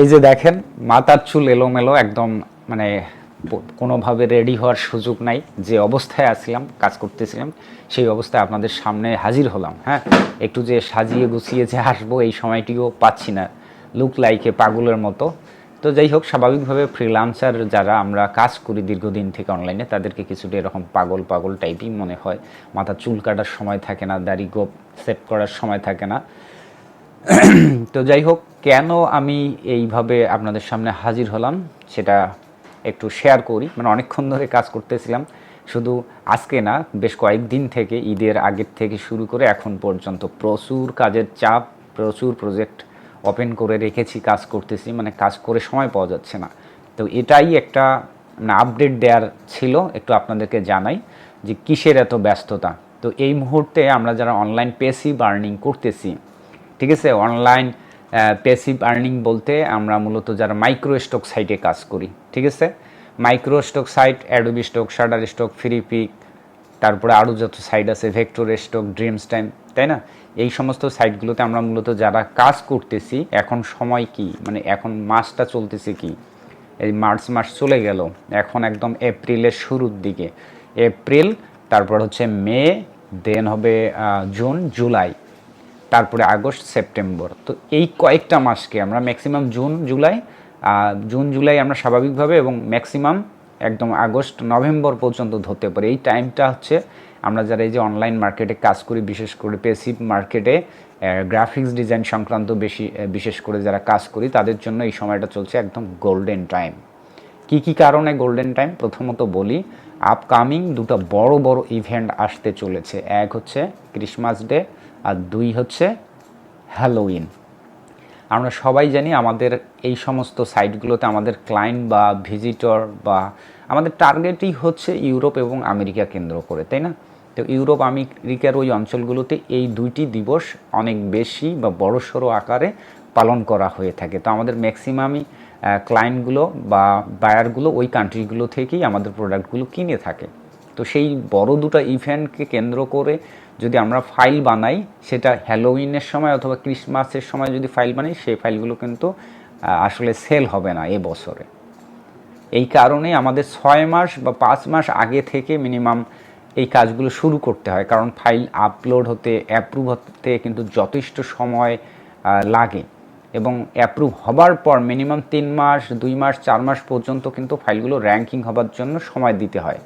এই যে দেখেন, মাথার চুল এলোমেলো, একদম মানে কোনোভাবে রেডি হওয়ার সুযোগ নাই। যে অবস্থায় আসছিলাম কাজ করতেছিলাম, সেই অবস্থায় আপনাদের সামনে হাজির হলাম হ্যাঁ? একটু যে সাজিয়ে গুছিয়ে যে আসব, এই সময়টিও পাচ্ছি না। লুক লাইকে পাগলের মতো। তো যাই হোক, স্বাভাবিকভাবে ফ্রিলান্সার যারা আমরা কাজ করি দীর্ঘদিন থেকে অনলাইনে তাদেরকে কিছুটা এরকম পাগল পাগল টাইপই মনে হয়। মাথা চুল কাটার সময় থাকে না, দাড়ি গোপ সেট করার সময় থাকে না। তো যাই হোক, কেন আমি এইভাবে আপনাদের সামনে হাজির হলাম সেটা একটু শেয়ার করি। মানে অনেকক্ষণ ধরে কাজ করতেছিলাম। শুধু আজকে না, বেশ কয়েকদিন থেকে, ঈদের আগের থেকে শুরু করে এখন পর্যন্ত প্রচুর কাজের চাপ, প্রচুর প্রজেক্ট ওপেন করে রেখেছি, কাজ করতেছি। মানে কাজ করে সময় পাওয়া যাচ্ছে না। তো এটাই একটা মানে আপডেট দেওয়ার ছিল, একটু আপনাদেরকে জানাই যে কিসের এত ব্যস্ততা। তো এই মুহূর্তে আমরা যারা অনলাইন পেসিভ বার্নিং করতেছি ঠিক আছে? অনলাইন প্যাসিভ আর্নিং বলতে আমরা মূলত যারা মাইক্রো স্টক সাইটে কাজ করি, ঠিক আছে? Microstock site Adobe stock Shutterstock Freepik তারপরে আরও যত সাইট আছে ভেক্টর স্টক ড্রিমস টাইম তাই না? এই সমস্ত সাইটগুলোতে আমরা মূলত যারা কাজ করতেছি, এখন সময় কি? মানে এখন মাসটা চলতেছে কি? এই মার্চ মাস চলে গেল, এখন একদম এপ্রিলের শুরুর দিকে। এপ্রিল, তারপর হচ্ছে মে দেন হবে জুন, জুলাই। তারপরে আগস্ট, সেপ্টেম্বর। তো এই কয়েকটা মাসকে আমরা maximum June July June July আমরা স্বাভাবিকভাবে এবং ম্যাক্সিমাম একদম আগস্ট নভেম্বর পর্যন্ত ধরতে পারি। এই টাইমটা হচ্ছে আমরা যারা এই যে অনলাইন মার্কেটে কাজ করি, বিশেষ করে পেসিভ মার্কেটে গ্রাফিক্স ডিজাইন সংক্রান্ত বেশি বিশেষ করে যারা কাজ করি, তাদের জন্য এই সময়টা চলছে একদম গোল্ডেন টাইম কি কি কারণে গোল্ডেন টাইম প্রথমত বলি আপকামিং দুটো বড় বড় ইভেন্ট আসতে চলেছে। এক হচ্ছে ক্রিসমাস ডে আর দুই হচ্ছে হ্যালোউইন আমরা সবাই জানি আমাদের এই সমস্ত সাইটগুলোতে আমাদের ক্লায়েন্ট বা ভিজিটর বা আমাদের টার্গেটই হচ্ছে ইউরোপ এবং আমেরিকা কেন্দ্র করে, তাই না? তো ইউরোপ, আমেরিকার ওই অঞ্চলগুলোতে এই দুইটি দিবস অনেক বেশি বা বড়সড় আকারে পালন করা হয়ে থাকে। তো আমাদের ম্যাক্সিমামই ক্লায়েন্টগুলো বা বায়ারগুলো ওই কান্ট্রিগুলো থেকেই আমাদের প্রোডাক্টগুলো কিনে থাকে। তো সেই বড় দুটো ইভেন্টকে কেন্দ্র করে যদি আমরা ফাইল বানাই, সেটা হ্যালোউইনের সময় অথবা ক্রিসমাসের সময় যদি ফাইল বানাই, সেই ফাইলগুলো কিন্তু আসলে সেল হবে না এ বছরে। এই কারণে আমাদের ছয় মাস বা পাঁচ মাস আগে থেকে মিনিমাম এই কাজগুলো শুরু করতে হয়। কারণ ফাইল আপলোড হতে অ্যাপ্রুভ হতে কিন্তু যথেষ্ট সময় লাগে। এবং অ্যাপ্রুভ হবার পর মিনিমাম তিন মাস, দুই মাস, চার মাস পর্যন্ত কিন্তু ফাইলগুলো র্যাঙ্কিং হবার জন্য সময় দিতে হয়।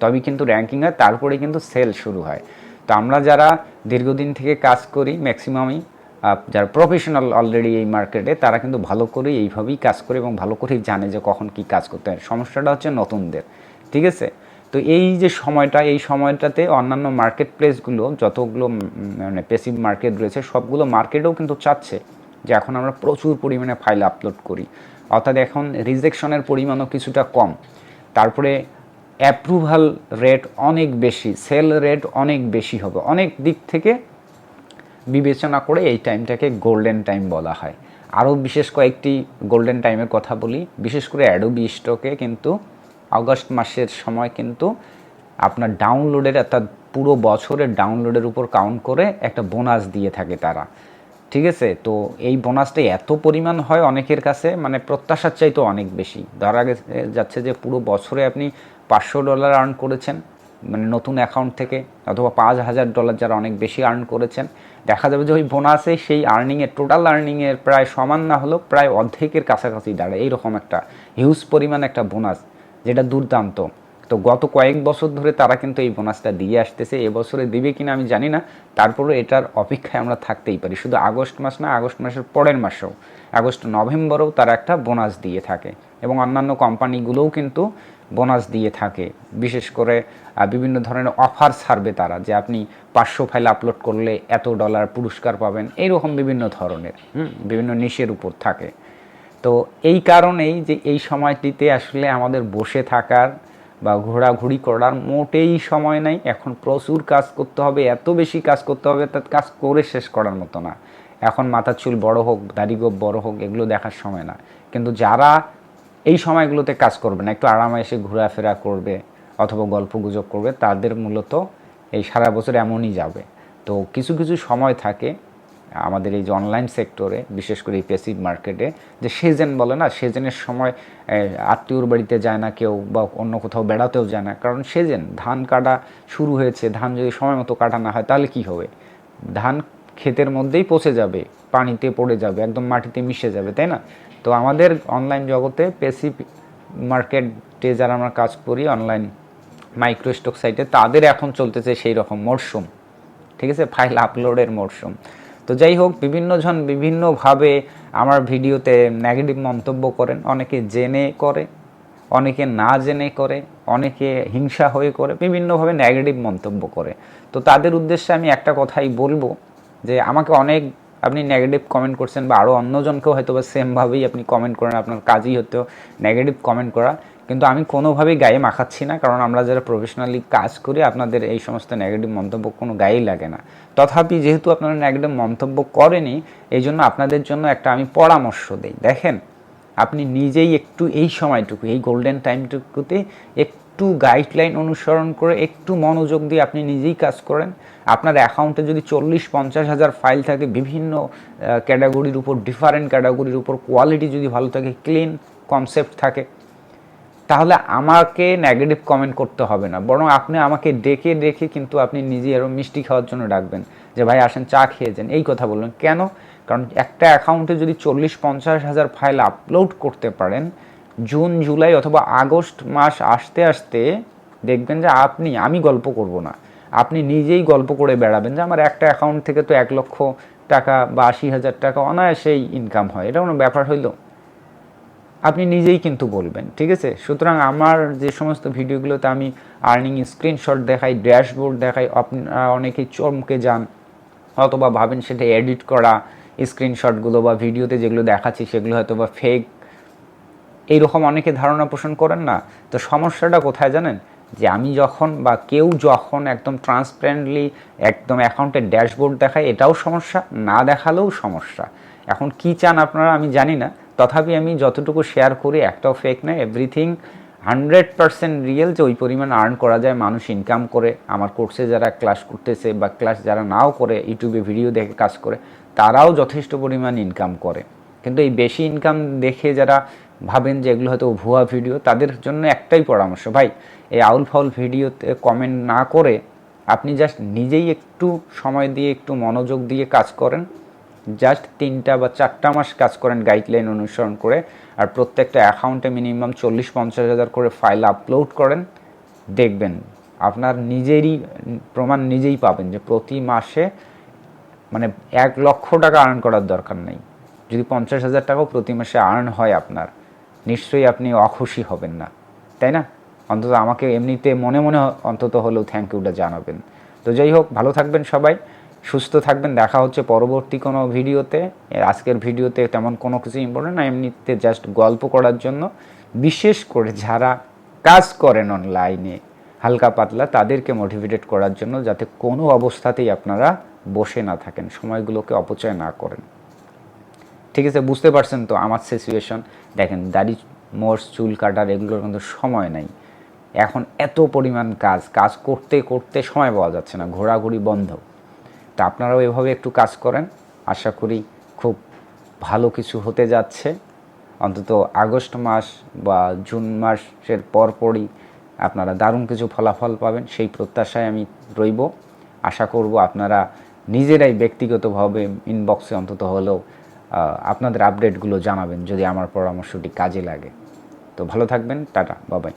তবে কিন্তু র্যাঙ্কিং হয় তারপরে কিন্তু সেল শুরু হয়। তো আমরা যারা দীর্ঘদিন থেকে কাজ করি ম্যাক্সিমামই যারা প্রফেশনাল অলরেডি এই মার্কেটে তারা কিন্তু ভালো করে এইভাবেই কাজ করে এবং ভালো করেই জানে যে কখন কি কাজ করতে হয়। সমস্যাটা হচ্ছে নতুনদের, ঠিক আছে? তো এই যে সময়টা, এই সময়টাতে অন্যান্য মার্কেট প্লেসগুলো যতগুলো মানে পেসিভ মার্কেট রয়েছে, সবগুলো মার্কেটেও কিন্তু চাচ্ছে যে এখন আমরা প্রচুর পরিমাণে ফাইল আপলোড করি। অর্থাৎ এখন রিজেকশনের পরিমাণও কিছুটা কম। তারপরে অ্যাপ্রুভাল রেট অনেক বেশি সেল রেট অনেক বেশি হবে। অনেক দিক থেকে বিবেচনা করে এই টাইমটাকে গোল্ডেন টাইম বলা হয়। আরও বিশেষ কয়েকটি গোল্ডেন টাইমের কথা বলি। বিশেষ করে অ্যাডোবি স্টকে কিন্তু আগস্ট মাসের সময় কিন্তু আপনার ডাউনলোডের অর্থাৎ পুরো বছরের ডাউনলোডের উপর কাউন্ট করে একটা বোনাস দিয়ে থাকে তারা। ঠিক আছে? তো এই বোনাসটা এত পরিমাণ হয় অনেকের কাছে মানে প্রত্যাশার চাইতে অনেক বেশি। ধরা যাচ্ছে যে পুরো বছরে আপনি পাঁচশো ডলার আর্ন করেছেন মানে নতুন অ্যাকাউন্ট থেকে, অথবা পাঁচ হাজার ডলার যারা অনেক বেশি আর্ন করেছেন। দেখা যাবে যে ওই বোনাসে সেই আর্নিংয়ের টোটাল আর্নিংয়ের প্রায় সমান না হলেও প্রায় অর্ধেকের কাছাকাছি দাঁড়ায়। এইরকম একটা হিউজ পরিমাণ একটা বোনাস যেটা দুর্দান্ত। তো গত কয়েক বছর ধরে তারা কিন্তু এই বোনাসটা দিয়ে আসতেছে। এবছরে দিবে কিনা আমি জানি না। তারপরে এটার অপেক্ষায় আমরা থাকতেই পারি। শুধু আগস্ট মাস না, আগস্ট মাসের পরের মাসেও, আগস্ট নভেম্বরেও তারা একটা বোনাস দিয়ে থাকে। এবং অন্যান্য কোম্পানিগুলোও কিন্তু বোনাস দিয়ে থাকে। বিশেষ করে বিভিন্ন ধরনের অফার ছাড়বে তারা যে আপনি পাঁচশো ফাইল আপলোড করলে এত ডলার পুরস্কার পাবেন। এইরকম বিভিন্ন ধরনের বিভিন্ন নিশের উপর থাকে। তো এই কারণেই যে এই সময়টিতে আসলে আমাদের বসে থাকার বা ঘোরাঘুরি করার মোটেই সময় নাই। এখন প্রচুর কাজ করতে হবে, এত বেশি কাজ করতে হবে তার কাজ করে শেষ করার মতো না। এখন মাথার চুল বড় হোক দাড়িগোপ বড় হোক, এগুলো দেখার সময় না। কিন্তু যারা এই সময়গুলোতে কাজ করবে না। একটু আরামে এসে ঘোরাফেরা করবে অথবা গল্প গুজব করবে, তাদের মূলত এই সারা বছর এমনই যাবে। তো কিছু কিছু সময় থাকে আমাদের এই যে অনলাইন সেক্টরে বিশেষ করে পেসিভ মার্কেটে যে সেজেন বলে না সেজেনের সময় আত্মীয়র বাড়িতে যায় না কেউ বা অন্য কোথাও বেড়াতেও যায় না। কারণ সেজেন ধান কাটা শুরু হয়েছে, ধান যদি সময় মতো কাটা না হয়, তাহলে কি হবে? ধান ক্ষেতের মধ্যেই পচে যাবে, পানিতে পড়ে যাবে, একদম মাটিতে মিশে যাবে, তাই না? তো আমাদের অনলাইন জগতে পেসিভ মার্কেটে যারা আমরা কাজ করি অনলাইন মাইক্রো স্টক সাইটে তাদের এখন চলতেছে সেই রকম মরশুম ঠিক আছে? ফাইল আপলোডের মরশুম তো যাই হোক, বিভিন্ন জন বিভিন্নভাবে আমার ভিডিওতে নেগেটিভ মন্তব্য করেন। অনেকে জেনে করে, অনেকে না জেনে করে, অনেকে হিংসা হয়ে করে, বিভিন্নভাবে নেগেটিভ মন্তব্য করে। তো তাদের উদ্দেশ্যে আমি একটা কথাই বলব যে, আমাকে অনেক আপনি নেগেটিভ কমেন্ট করছেন বা আরও অন্যজনকেও হয়তো বা সেমভাবেই আপনি কমেন্ট করেন, আপনার কাজই হতো নেগেটিভ কমেন্ট করা। কিন্তু আমি কোনোভাবেই গায়ে মাখাচ্ছি না, কারণ আমরা যারা প্রফেশনালি কাজ করি, আপনাদের এই সমস্ত নেগেটিভ মন্তব্য কোনো গায়েই লাগে না। তথাপি যেহেতু আপনারা নেগেটিভ মন্তব্য করেনি এই জন্য আপনাদের জন্য একটা আমি পরামর্শ দিই। দেখেন, আপনি নিজেই একটু এই সময়টুকু, এই গোল্ডেন টাইমটুকুতে একটু গাইডলাইন অনুসরণ করে একটু মনোযোগ দিয়ে আপনি নিজেই কাজ করেন। আপনার অ্যাকাউন্টে যদি চল্লিশ, পঞ্চাশ হাজার ফাইল থাকে, বিভিন্ন ক্যাটাগরির উপর ডিফারেন্ট ক্যাটাগরির উপর কোয়ালিটি যদি ভালো থাকে ক্লিন কনসেপ্ট থাকে, তাহলে আমাকে নেগেটিভ কমেন্ট করতে হবে না। বরং আপনি আমাকে ডেকে ডেকে কিন্তু আপনি নিজে আরও মিষ্টি খাওয়ার জন্য ডাকবেন যে, ভাই, আসেন, চা খেয়ে যান। এই কথা বললেন। কেন? কারণ একটা অ্যাকাউন্টে যদি চল্লিশ, পঞ্চাশ হাজার ফাইল আপলোড করতে পারেন জুন, জুলাই অথবা আগস্ট মাস আসতে আসতে দেখবেন যে আপনি, আমি গল্প করব না। আপনি নিজেই গল্প করে বেড়াবেন যে আমার একটা অ্যাকাউন্ট থেকে তো এক লক্ষ টাকা বা আশি হাজার টাকা অনায়াসেই ইনকাম হয়। এটা কোনো ব্যাপার হইল? আপনি নিজেই কিন্তু বলবেন, ঠিক আছে? সুতরাং আমার যে সমস্ত ভিডিওগুলোতে আমি আর্নিং স্ক্রিনশট দেখাই ড্যাশবোর্ড দেখাই অনেকেই চমকে যান অথবা ভাবেন সেটা এডিট করা স্ক্রিনশটগুলো বা ভিডিওতে যেগুলো দেখাচ্ছি সেগুলো হয়তো বা ফেক এইরকম অনেকে ধারণা পোষণ করেন না। তো সমস্যাটা কোথায় জানেন? যে আমি যখন বা কেউ যখন একদম ট্রান্সপারেন্টলি একদম অ্যাকাউন্টের ড্যাশবোর্ড দেখায়, এটাও সমস্যা, না দেখালেও সমস্যা। এখন কি চান আপনারা আমি জানি না। তথাপি আমি যতটুকু শেয়ার করি, একটাও ফেক নয় এভরিথিং হান্ড্রেড পার্সেন্ট রিয়েল যে ওই পরিমাণ আর্ন করা যায়, মানুষ ইনকাম করে, আমার কোর্সে যারা ক্লাস করতেছে বা ক্লাস যারা নাও করে, ইউটিউবে ভিডিও দেখে কাজ করে, তারাও যথেষ্ট পরিমাণ ইনকাম করে। কিন্তু এই বেশি ইনকাম দেখে যারা ভাবেন যে এগুলো হয়তো ভুয়া ভিডিও, তাদের জন্য একটাই পরামর্শ, ভাই, এই আউল ফাউল ভিডিওতে কমেন্ট না করে আপনি জাস্ট নিজেই একটু সময় দিয়ে, একটু মনোযোগ দিয়ে কাজ করেন। জাস্ট তিনটা বা চারটা মাস কাজ করেন গাইডলাইন অনুসরণ করে আর প্রত্যেকটা অ্যাকাউন্টে মিনিমাম চল্লিশ পঞ্চাশ হাজার করে ফাইল আপলোড করেন। দেখবেন আপনার নিজেরই প্রমাণ নিজেই পাবেন যে প্রতি মাসে মানে এক লক্ষ টাকা আর্ন করার দরকার নেই। যদি পঞ্চাশ হাজার টাকাও প্রতি মাসে আর্ন হয় আপনার নিশ্চয়ই আপনি অখুশি হবেন না, তাই না? অন্তত আমাকে এমনিতে মনে মনে অন্তত হলেও থ্যাংক ইউটা জানাবেন। তো যাই হোক, ভালো থাকবেন সবাই, সুস্থ থাকবেন, দেখা হচ্ছে পরবর্তী কোনো ভিডিওতে। আজকের ভিডিওতে তেমন কোনো কিছু ইম্পর্টেন্ট না, এমনিতে জাস্ট গল্প করার জন্য। বিশেষ করে যারা কাজ করেন অনলাইনে হালকা পাতলা, তাদেরকে মোটিভেটেড করার জন্য যাতে কোনো অবস্থাতেই আপনারা বসে না থাকেন, সময়গুলোকে অপচয় না করেন। ঠিক আছে, বুঝতে পারছেন তো আমার সিচুয়েশন দেখেন, দাড়ি মোর্স চুল কাটার এগুলোর কিন্তু সময় নাই। এখন এত পরিমাণ কাজ কাজ করতে করতে সময় পাওয়া যাচ্ছে না, ঘোরাঘুরি বন্ধ। তা আপনারাও এভাবে একটু কাজ করেন, আশা করি খুব ভালো কিছু হতে যাচ্ছে। অন্তত আগস্ট মাস বা জুন মাসের পরপরই আপনারা দারুণ কিছু ফলাফল পাবেন, সেই প্রত্যাশায় আমি রইব। আশা করব আপনারা নিজেরাই ব্যক্তিগতভাবে ইনবক্সে অন্তত হলেও আপনাদের আপডেটগুলো জানাবেন যদি আমার পরামর্শটি কাজে লাগে। তো ভালো থাকবেন টাটা বাবাই